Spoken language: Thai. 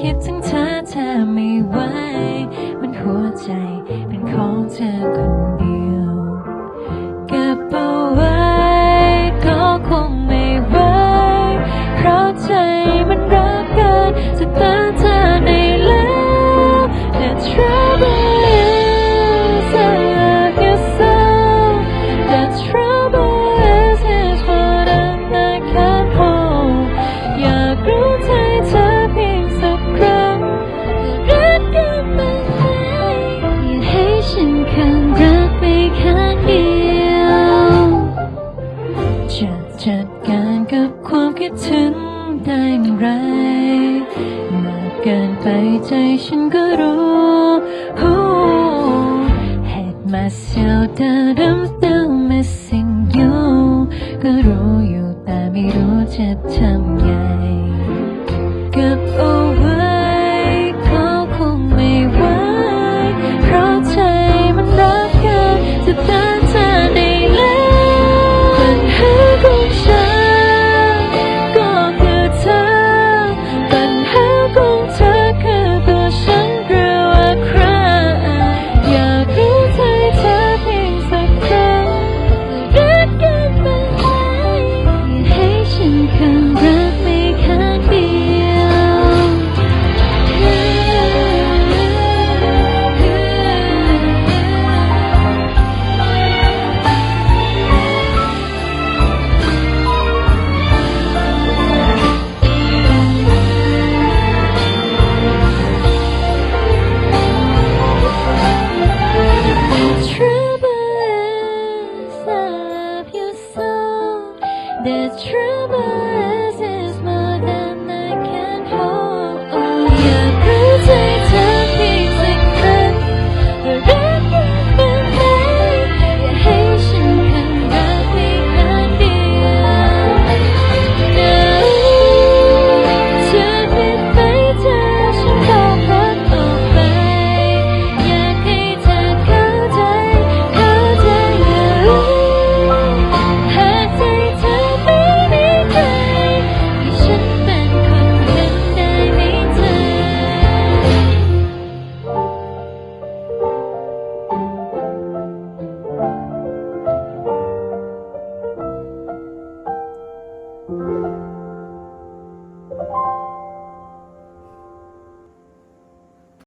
kids and คิดถึงได้มันไรมาเกินไปใจฉันก็รู้เหตุมาเสียวเดิม still missing you ก็รู้อยู่แต่ไม่รู้จะทำไงกับโอ the trouble.